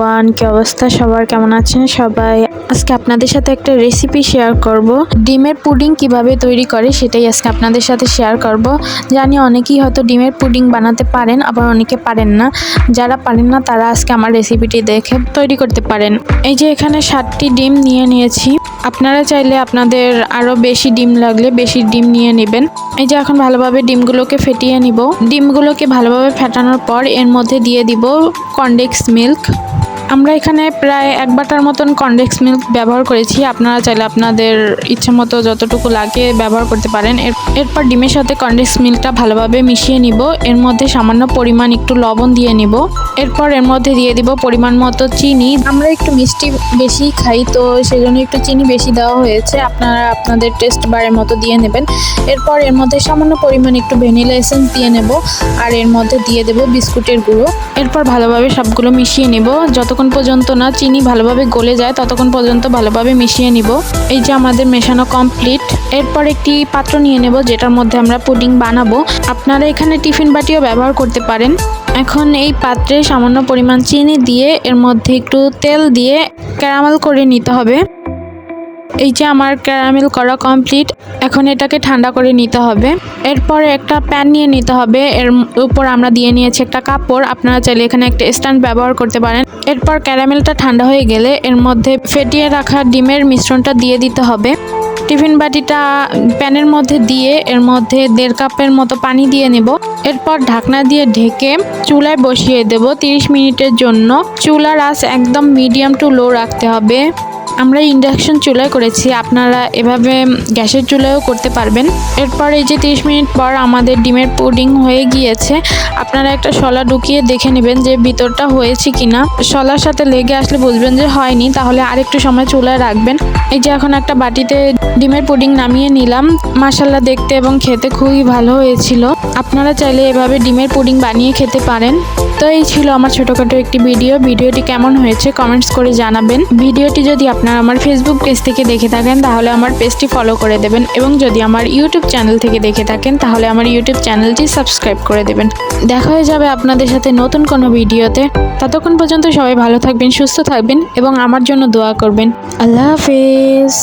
Everyone কি অবস্থা? সবার কেমন আছেন? সবাই, আজকে আপনাদের সাথে একটা রেসিপি শেয়ার করব। ডিমের পুডিং কীভাবে তৈরি করে সেটাই আজকে আপনাদের সাথে শেয়ার করব। জানি অনেকেই হয়তো ডিমের পুডিং বানাতে পারেন, আবার অনেকে পারেন না। যারা পারেন না, তারা আজকে আমার রেসিপিটি দেখে তৈরি করতে পারেন। এই যে এখানে ষাটটি ডিম নিয়ে নিয়েছি। আপনারা চাইলে আপনাদের আরও বেশি ডিম লাগলে বেশি ডিম নিয়ে নেবেন। এই যে এখন ভালোভাবে ডিমগুলোকে ফেটিয়ে নিব। ডিমগুলোকে ভালোভাবে ফেটানোর পর এর মধ্যে দিয়ে দিব কনডেক্স মিল্ক আমরা এখানে প্রায় এক বাটার মতন কনডেক্স মিল্ক ব্যবহার করেছি। আপনারা চাইলে আপনাদের ইচ্ছা মতো যতটুকু লাগে ব্যবহার করতে পারেন। এর, এরপর ডিমের সাথে কনডেক্স মিল্কটা ভালোভাবে মিশিয়ে নিব। এর মধ্যে সামান্য পরিমাণ একটু লবণ দিয়ে নিব। এরপর এর মধ্যে দিয়ে দিব পরিমাণ মতো চিনি। আমরা একটু মিষ্টি বেশি খাই, তো সেজন্য একটু চিনি বেশি দেওয়া হয়েছে। আপনারা আপনাদের টেস্ট বারের মতো দিয়ে নেবেন। এরপর এর মধ্যে সামান্য পরিমাণ একটু ভ্যানিলা এসেন্স দিয়ে নেব। আর এর মধ্যে দিয়ে দেব বিস্কুটের গুঁড়ো। এরপর ভালোভাবে সবগুলো মিশিয়ে নেব। যতক্ষণ পর্যন্ত না চিনি ভালোভাবে গলে যায়, ততক্ষণ পর্যন্ত ভালোভাবে মিশিয়ে নিব। এই যে আমাদের মেশানো কমপ্লিট এরপর একটি পাত্র নিয়ে নেব যেটার মধ্যে আমরা পুডিং বানাবো। আপনারা এখানে টিফিন বাটিও ব্যবহার করতে পারেন। এখন এই পাত্রে সামান্য পরিমাণ চিনি দিয়ে এর মধ্যে একটু তেল দিয়ে ক্যারামেল করে নিতে হবে। এই যে আমার ক্যারামেল করা কমপ্লিট এখন এটাকে ঠান্ডা করে নিতে হবে। এরপর একটা প্যান নিয়ে নিতে হবে। এর উপর আমরা দিয়ে নিয়েছি একটা কাপড়। আপনারা চাইলে এখানে একটা স্ট্যান্ড ব্যবহার করতে পারেন। এরপর ক্যারামেলটা ঠান্ডা হয়ে গেলে এর মধ্যে ফেটিয়ে রাখা ডিমের মিশ্রণটা দিয়ে দিতে হবে। টিফিন বাটিটা প্যানের মধ্যে দিয়ে এর মধ্যে দেড় কাপের মতো পানি দিয়ে নেব। এরপর ঢাকনা দিয়ে ঢেকে চুলায় বসিয়ে দেব 30 মিনিটের জন্য। চুলার আঁচ একদম মিডিয়াম টু লো রাখতে হবে। আমরা ইন্ডাকশন চুলায় করেছি, আপনারা এভাবে গ্যাসের চুলায়ও করতে পারবেন। এরপর এই যে 30 মিনিট পর আমাদের ডিমের পুডিং হয়ে গিয়েছে, আপনারা একটা শলা ঢুকিয়ে দেখে নেবেন যে ভিতরটা হয়েছে কিনা। শলার সাথে লেগে আসলে বুঝবেন যে হয়নি, তাহলে আরেকটু সময় চুলায় রাখবেন। এই যে এখন একটা বাটিতে ডিমের পুডিং নামিয়ে নিলাম। মাসাল্লা দেখতে এবং খেতে খুবই ভালো হয়েছিল। আপনারা চাইলে এভাবে ডিমের পুডিং বানিয়ে খেতে পারেন। তো এই ছিল আমার ছোটোখাটো একটি ভিডিও। ভিডিওটি কেমন হয়েছে কমেন্টস করে জানাবেন। ভিডিওটি যদি আপনারা আমার ফেসবুক পেজ থেকে দেখে থাকেন, তাহলে আমার পেজটি ফলো করে দেবেন এবং যদি আমার ইউটিউব চ্যানেল থেকে দেখে থাকেন, তাহলে আমার ইউটিউব চ্যানেলটি সাবস্ক্রাইব করে দেবেন। দেখা হয়ে যাবে আপনাদের সাথে নতুন কোনো ভিডিওতে। ততক্ষণ পর্যন্ত সবাই ভালো থাকবেন, সুস্থ থাকবেন এবং আমার জন্য দোয়া করবেন। আল্লাহ হাফেজ।